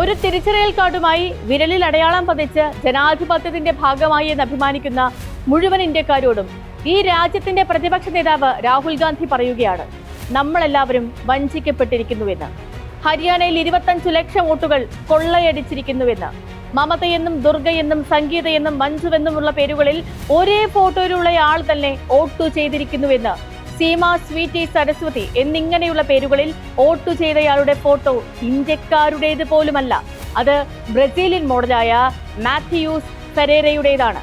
ഒരു തിരിച്ചറിയൽ കാർഡുമായി വിരലിൽ അടയാളം പതിച്ച് ജനാധിപത്യത്തിന്റെ ഭാഗമായി എന്ന് അഭിമാനിക്കുന്ന മുഴുവൻ ഇന്ത്യക്കാരോടും ഈ രാജ്യത്തിന്റെ പ്രതിപക്ഷ നേതാവ് രാഹുൽ ഗാന്ധി പറയുകയാണ് നമ്മളെല്ലാവരും വഞ്ചിക്കപ്പെട്ടിരിക്കുന്നുവെന്ന്. ഹരിയാനയിൽ ഇരുപത്തഞ്ചു ലക്ഷം വോട്ടുകൾ കൊള്ളയടിച്ചിരിക്കുന്നുവെന്ന്. മമതയെന്നും ദുർഗയെന്നും സംഗീതയെന്നും മഞ്ജുവെന്നുമുള്ള പേരുകളിൽ ഒരേ ഫോട്ടോയിലുള്ള ആൾ തന്നെ വോട്ടു ചെയ്തിരിക്കുന്നുവെന്ന് സീമ സ്വീറ്റി സരസ്വതി എന്നിങ്ങനെയുള്ള പേരുകളിൽ വോട്ടു ചെയ്തയാളുടെ ഫോട്ടോ ഇന്ത്യക്കാരുടേത് പോലുമല്ല. അത് ബ്രസീലിയൻ മോഡലായ മാത്യൂസ് ഫെരേരയുടേതാണ്.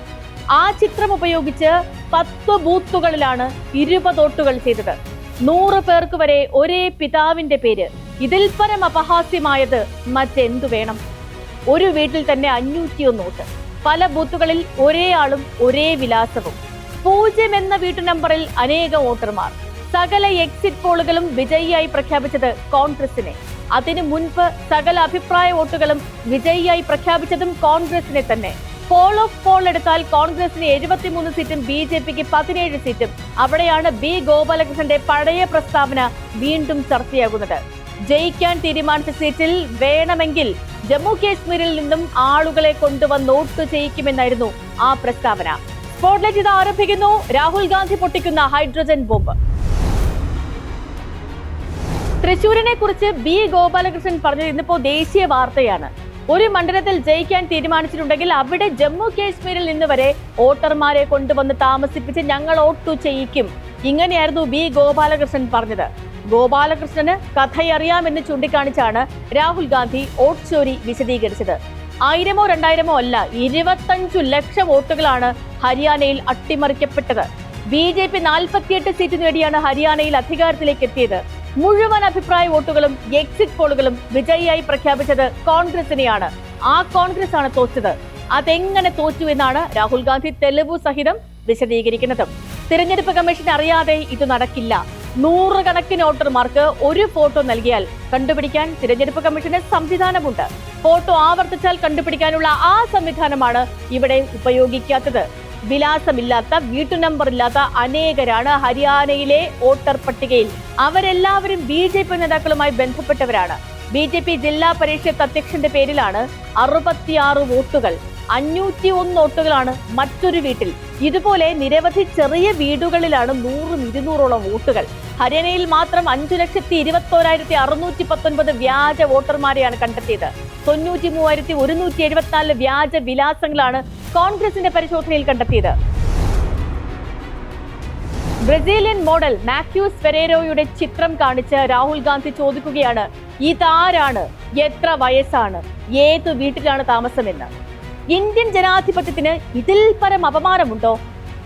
ആ ചിത്രം ഉപയോഗിച്ച് പത്ത് ബൂത്തുകളിലാണ് ഇരുപത് വോട്ടുകൾ ചെയ്തത്. നൂറ് പേർക്ക് വരെ ഒരേ പിതാവിന്റെ പേര്. ഇതിൽ പരം അപഹാസ്യമായത് മറ്റെന്തു വേണം? ഒരു വീട്ടിൽ തന്നെ അഞ്ഞൂറ്റിയൊന്ന് വോട്ട്. പല ബൂത്തുകളിൽ ഒരേ ആളും ഒരേ വിലാസവും. പൂജ്യം എന്ന വീട്ടു നമ്പറിൽ അനേക വോട്ടർമാർ. സകല എക്സിറ്റ് പോളുകളും വിജയിയായി പ്രഖ്യാപിച്ചത് കോൺഗ്രസിനെ അതിനു മുൻപ് സകല അഭിപ്രായ വോട്ടുകളും വിജയിയായി പ്രഖ്യാപിച്ചതും കോൺഗ്രസിനെ തന്നെ. പോൾ ഓഫ് പോൾ എടുത്താൽ കോൺഗ്രസിന് എഴുപത്തിമൂന്ന് സീറ്റും ബി ജെ പിക്ക് പതിനേഴ് സീറ്റും. അവിടെയാണ് ബി ഗോപാലകൃഷ്ണന്റെ പഴയ പ്രസ്താവന വീണ്ടും ചർച്ചയാകുന്നത്. ജയിക്കാൻ തീരുമാനിച്ച സീറ്റിൽ വേണമെങ്കിൽ ജമ്മു കാശ്മീരിൽ നിന്നും ആളുകളെ കൊണ്ടുവന്ന് വോട്ട് ചെയ്യിക്കുമെന്നായിരുന്നു ആ പ്രസ്താവന. സ്പോട്ട്ലൈറ്റ് ഇത് ആരംഭിക്കുന്നു. രാഹുൽ ഗാന്ധി പൊട്ടിക്കുന്ന ഹൈഡ്രജൻ ബോംബ്. തൃശൂരിനെ കുറിച്ച് ബി ഗോപാലകൃഷ്ണൻ പറഞ്ഞത് ഇന്നിപ്പോ ദേശീയ വാർത്തയാണ്. ഒരു മണ്ഡലത്തിൽ ജയിക്കാൻ തീരുമാനിച്ചിട്ടുണ്ടെങ്കിൽ അവിടെ ജമ്മു കാശ്മീരിൽ നിന്ന് വരെ വോട്ടർമാരെ കൊണ്ടുവന്ന് താമസിപ്പിച്ച് ഞങ്ങൾ ഓട്ടു ചെയ്യിക്കും. ഇങ്ങനെയായിരുന്നു ബി ഗോപാലകൃഷ്ണൻ പറഞ്ഞത്. ഗോപാലകൃഷ്ണന് കഥയറിയാമെന്ന് ചൂണ്ടിക്കാണിച്ചാണ് രാഹുൽ ഗാന്ധി ഓട്ട് ചോരി വിശദീകരിച്ചത്. ആയിരമോ രണ്ടായിരമോ അല്ല ഇരുപത്തഞ്ചു ലക്ഷം വോട്ടുകളാണ് ഹരിയാനയിൽ അട്ടിമറിക്കപ്പെട്ടത്. ബി ജെ പി നാൽപ്പത്തിയെട്ട് സീറ്റ് നേടിയാണ് ഹരിയാനയിൽ അധികാരത്തിലേക്ക് എത്തിയത്. മുഴുവൻ അഭിപ്രായ വോട്ടുകളും എക്സിറ്റ് പോളുകളും വിജയിയായി പ്രഖ്യാപിച്ചത് കോൺഗ്രസിനെയാണ്. ആ കോൺഗ്രസ് ആണ് തോറ്റത്. അതെങ്ങനെ തോറ്റു എന്നാണ് രാഹുൽ ഗാന്ധി തെളിവു സഹിതം വിശദീകരിക്കുന്നത്. തിരഞ്ഞെടുപ്പ് കമ്മീഷൻ അറിയാതെ ഇത് നടക്കില്ല. നൂറുകണക്കിന് വോട്ടർമാർക്ക് ഒരു ഫോട്ടോ നൽകിയാൽ കണ്ടുപിടിക്കാൻ തിരഞ്ഞെടുപ്പ് കമ്മീഷന് സംവിധാനമുണ്ട്. ഫോട്ടോ ആവർത്തിച്ചാൽ കണ്ടുപിടിക്കാനുള്ള ആ സംവിധാനമാണ് ഇവിടെ ഉപയോഗിക്കാത്തത്. വിലാസമില്ലാത്ത വീട്ടു നമ്പർ ഇല്ലാത്ത അനേകരാണ് ഹരിയാനയിലെ വോട്ടർ പട്ടികയിൽ. അവരെല്ലാവരും ബി ജെ പി നേതാക്കളുമായി ബന്ധപ്പെട്ടവരാണ്. ബി ജെ പി ജില്ലാ പരിഷത്ത് അധ്യക്ഷന്റെ പേരിലാണ് അറുപത്തിയാറ് വോട്ടുകൾ. അഞ്ഞൂറ്റി ഒന്ന് വോട്ടുകളാണ് മറ്റൊരു വീട്ടിൽ. ഇതുപോലെ നിരവധി ചെറിയ വീടുകളിലാണ് നൂറും ഇരുന്നൂറോളം വോട്ടുകൾ. ഹരിയാനയിൽ മാത്രം അഞ്ചു ലക്ഷത്തി ഇരുപത്തോരായിരത്തി അറുന്നൂറ്റി പത്തൊൻപത് വ്യാജ വോട്ടർമാരെയാണ് കണ്ടെത്തിയത്. തൊണ്ണൂറ്റി മൂവായിരത്തി ഒരുന്നൂറ്റി എഴുപത്തിനാല് വ്യാജ വിലാസങ്ങളാണ് കോൺഗ്രസിന്റെ പരിശോധനയിൽ കണ്ടെത്തിയത്. ബ്രസീലിയൻ മോഡൽ മാത്യൂസ് ഫെരേരോയുടെ ചിത്രം കാണിച്ച് രാഹുൽ ഗാന്ധി ചോദിക്കുകയാണ് ഇതാരാണ്? എത്ര വയസ്സാണ്? ഏത് വീട്ടിലാണ് താമസമെന്ന്? ഇന്ത്യൻ ജനാധിപത്യത്തിന് ഇതിൽ പരം അപമാനമുണ്ടോ?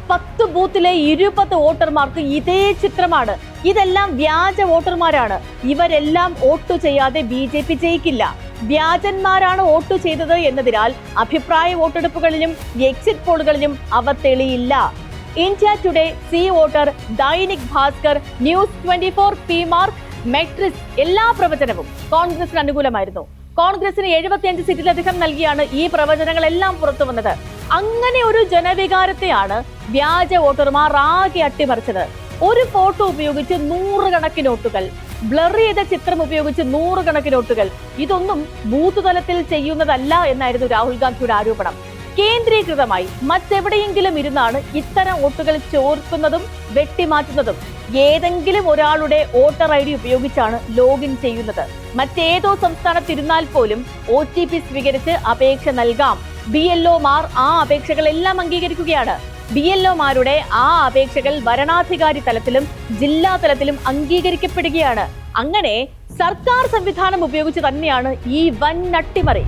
പത്ത് ബൂത്തിലെ ഇരുപത് വോട്ടർമാർക്ക് ഇതേ ചിത്രമാണ്. ഇതെല്ലാം വ്യാജ വോട്ടർമാരാണ്. ഇവരെല്ലാം വോട്ട് ചെയ്യാതെ ബി ജെ പി ജയിക്കില്ല. വ്യാജന്മാരാണ് വോട്ട് ചെയ്തത് എന്നതിനാൽ അഭിപ്രായ വോട്ടെടുപ്പുകളിലും എക്സിറ്റ് പോളുകളിലും അവ തെളിയില്ല. India Today C voter Dainik Bhaskar news twenty four P Marq Matrize എല്ലാ പ്രവചനവും കോൺഗ്രസിന് അനുകൂലമായിരുന്നു. കോൺഗ്രസിന് എഴുപത്തിയഞ്ച് സീറ്റിലധികം നൽകിയാണ് ഈ പ്രവചനങ്ങളെല്ലാം പുറത്തു വന്നത്. അങ്ങനെ ഒരു ജനവികാരത്തെയാണ് വ്യാജ വോട്ടർമാർ ആകെ അട്ടിമറിച്ചത്. ഒരു ഫോട്ടോ ഉപയോഗിച്ച് നൂറുകണക്കിന് നോട്ടുകൾ ബ്ലർ ചെയ്ത ചിത്രം ഉപയോഗിച്ച് നൂറുകണക്കിന് നോട്ടുകൾ ഇതൊന്നും ബൂത്ത് തലത്തിൽ ചെയ്യുന്നതല്ല എന്നായിരുന്നു രാഹുൽ ഗാന്ധിയുടെ ആരോപണം. കേന്ദ്രീകൃതമായി മറ്റെവിടെയെങ്കിലും ഇരുന്നാണ് ഇത്തരം വോട്ടുകൾ ചോർക്കുന്നതും വെട്ടിമാറ്റുന്നതും. ഏതെങ്കിലും ഒരാളുടെ വോട്ടർ ഐ ഡി ഉപയോഗിച്ചാണ് ലോഗിൻ ചെയ്യുന്നത്. മറ്റേതോ സംസ്ഥാനത്തിരുന്നാൽ പോലും ഒ ടി പി സ്വീകരിച്ച് അപേക്ഷ നൽകാം. ബി എൽ ഒമാർ ആ അപേക്ഷകളെല്ലാം അംഗീകരിക്കുകയാണ്. ബി എൽ ഒമാരുടെ ആ അപേക്ഷകൾ വരണാധികാരി തലത്തിലും ജില്ലാ തലത്തിലും അംഗീകരിക്കപ്പെടുകയാണ്. അങ്ങനെ സർക്കാർ സംവിധാനം ഉപയോഗിച്ച് തന്നെയാണ് ഈ വൻ അട്ടിമറി.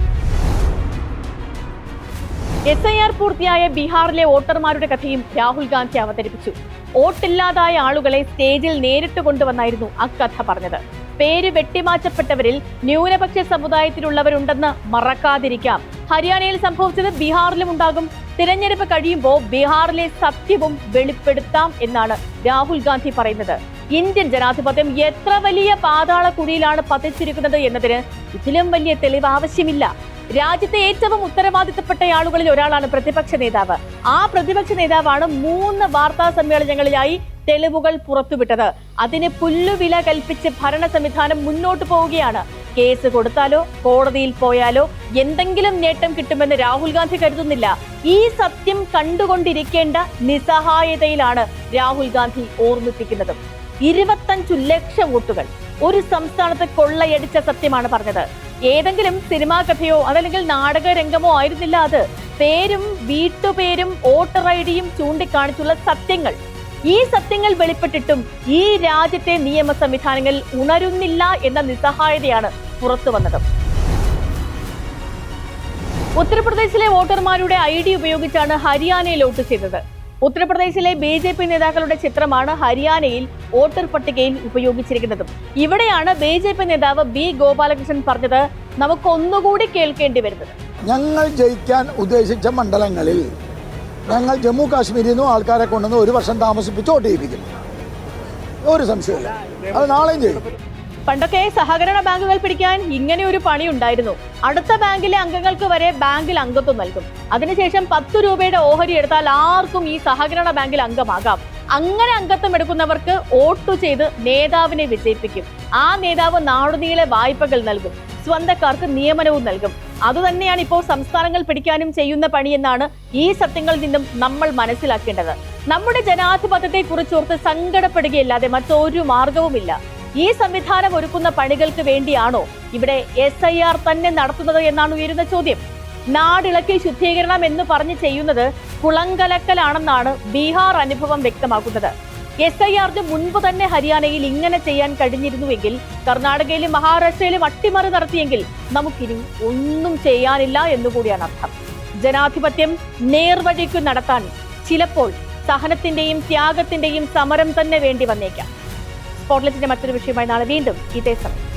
എസ് ഐ ആർ പൂർത്തിയായ ബീഹാറിലെ വോട്ടർമാരുടെ കഥയും രാഹുൽ ഗാന്ധി അവതരിപ്പിച്ചു. വോട്ടില്ലാതായ ആളുകളെ സ്റ്റേജിൽ നേരിട്ട് കൊണ്ടുവന്നായിരുന്നു അക്കഥ പറഞ്ഞത്. പേര് വെട്ടിമാറ്റപ്പെട്ടവരിൽ ന്യൂനപക്ഷ സമുദായത്തിലുള്ളവരുണ്ടെന്ന് മറക്കാതിരിക്കാം. ഹരിയാനയിൽ സംഭവിച്ചത് ബീഹാറിലും ഉണ്ടാകും. തിരഞ്ഞെടുപ്പ് കഴിയുമ്പോൾ ബീഹാറിലെ സത്യവും വെളിപ്പെടുത്താം എന്നാണ് രാഹുൽ ഗാന്ധി പറയുന്നത്. ഇന്ത്യൻ ജനാധിപത്യം എത്ര വലിയ പാതാള കുഴിയിലാണ് പതിച്ചിരിക്കുന്നത് എന്നതിന് ഇതിലും വലിയ തെളിവ് ആവശ്യമില്ല രാജ്യത്തെ ഏറ്റവും ഉത്തരവാദിത്തപ്പെട്ട ആളുകളിൽ ഒരാളാണ് പ്രതിപക്ഷ നേതാവ്. ആ പ്രതിപക്ഷ നേതാവാണ് മൂന്ന് വാർത്താ സമ്മേളനങ്ങളിലായി തെളിവുകൾ പുറത്തുവിട്ടത്. അതിന് പുല്ലുവില കൽപ്പിച്ച് ഭരണ സംവിധാനം മുന്നോട്ട് പോവുകയാണ്. കേസ് കൊടുത്താലോ കോടതിയിൽ പോയാലോ എന്തെങ്കിലും നേട്ടം കിട്ടുമെന്ന് രാഹുൽ ഗാന്ധി കരുതുന്നില്ല. ഈ സത്യം കണ്ടുകൊണ്ടിരിക്കേണ്ട നിസ്സഹായതയിലാണ് രാഹുൽ ഗാന്ധി ഓർമ്മിപ്പിക്കുന്നത്. ഇരുപത്തഞ്ചു ലക്ഷം വോട്ടുകൾ. ഒരു സംസ്ഥാനത്ത് കൊള്ളയടിച്ച സത്യമാണ് പറഞ്ഞത്. ഏതെങ്കിലും സിനിമാ കഥയോ അതല്ലെങ്കിൽ നാടക രംഗമോ ആയിരുന്നില്ല അത്. പേരും വീട്ടുപേരും വോട്ടർ ഐ ഡിയും ചൂണ്ടിക്കാണിച്ചുള്ള സത്യങ്ങൾ. ഈ സത്യങ്ങൾ വെളിപ്പെട്ടിട്ടും ഈ രാജ്യത്തെ നിയമ സംവിധാനങ്ങൾ ഉണരുന്നില്ല എന്ന നിസ്സഹായതയാണ് പുറത്തു വന്നത്. ഉത്തർപ്രദേശിലെ വോട്ടർമാരുടെ ഐ ഡി ഉപയോഗിച്ചാണ് ഹരിയാനയിൽ വോട്ട് ചെയ്തത്. ഉത്തർപ്രദേശിലെ ബി ജെ പി നേതാക്കളുടെ ചിത്രമാണ് ഹരിയാനയിൽ വോട്ടർ പട്ടികയിൽ ഉപയോഗിച്ചിരിക്കുന്നത്. ഇവിടെയാണ് ബി ജെ പി നേതാവ് ബി ഗോപാലകൃഷ്ണൻ പറഞ്ഞത് നമുക്ക് ഒന്നുകൂടി കേൾക്കേണ്ടി വരുന്നത്. ഞങ്ങൾ ജയിക്കാൻ ഉദ്ദേശിച്ച മണ്ഡലങ്ങളിൽ ഞങ്ങൾ ജമ്മു കാശ്മീരിൽ നിന്നും ആൾക്കാരെ കൊണ്ടുവന്ന് ഒരു വർഷം താമസിപ്പിച്ച് വോട്ട് ചെയ്യിപ്പിക്കും ഒരു സംശയമില്ല അത് നാളെയും ചെയ്യും. പണ്ടൊക്കെ സഹകരണ ബാങ്കുകൾ പിടിക്കാൻ ഇങ്ങനെ ഒരു പണി ഉണ്ടായിരുന്നു. അടുത്ത ബാങ്കിലെ അംഗങ്ങൾക്ക് വരെ ബാങ്കിൽ അംഗത്വം നൽകും. അതിനുശേഷം പത്ത് രൂപയുടെ ഓഹരി എടുത്താൽ ആർക്കും ഈ സഹകരണ ബാങ്കിൽ അംഗമാകാം. അങ്ങനെ അംഗത്വം എടുക്കുന്നവർക്ക് വോട്ട് ചെയ്ത് നേതാവിനെ വിജയിപ്പിക്കും. ആ നേതാവ് നാടുനീളെ വായ്പകൾ നൽകും. സ്വന്തക്കാർക്ക് നിയമനവും നൽകും. അതുതന്നെയാണ് ഇപ്പോൾ സംസ്ഥാനങ്ങൾ പിടിക്കാനും ചെയ്യുന്ന പണിയെന്നാണ് ഈ സത്യങ്ങളിൽ നിന്നും നമ്മൾ മനസ്സിലാക്കേണ്ടത്. നമ്മുടെ ജനാധിപത്യത്തെ കുറിച്ചോർത്ത് സങ്കടപ്പെടുകയല്ലാതെ മറ്റൊരു മാർഗവുമില്ല. ഈ സംവിധാനം ഒരുക്കുന്ന പണികൾക്ക് വേണ്ടിയാണോ ഇവിടെ എസ് ഐ ആർ തന്നെ നടത്തുന്നത് എന്നാണ് ഉയരുന്ന ചോദ്യം. നാടിളക്കി ശുദ്ധീകരണം എന്ന് പറഞ്ഞ് ചെയ്യുന്നത് കുളങ്കലക്കലാണെന്നാണ് ബീഹാർ അനുഭവം വ്യക്തമാക്കുന്നത്. എസ് ഐ ആറിന് മുൻപ് തന്നെ ഹരിയാനയിൽ ഇങ്ങനെ ചെയ്യാൻ കഴിഞ്ഞിരുന്നുവെങ്കിൽ കർണാടകയിലും മഹാരാഷ്ട്രയിലും അട്ടിമറി നടത്തിയെങ്കിൽ നമുക്കിനി ഒന്നും ചെയ്യാനില്ല എന്നുകൂടിയാണ് അർത്ഥം. ജനാധിപത്യം നേർവഴിക്കു നടത്താൻ ചിലപ്പോൾ സഹനത്തിന്റെയും ത്യാഗത്തിന്റെയും സമരം തന്നെ വേണ്ടി വന്നേക്കാം. സ്പോട്ട്ലൈറ്റിന്റെ മറ്റൊരു വിഷയമായി നാളെ വീണ്ടും ഇതേ സമയം.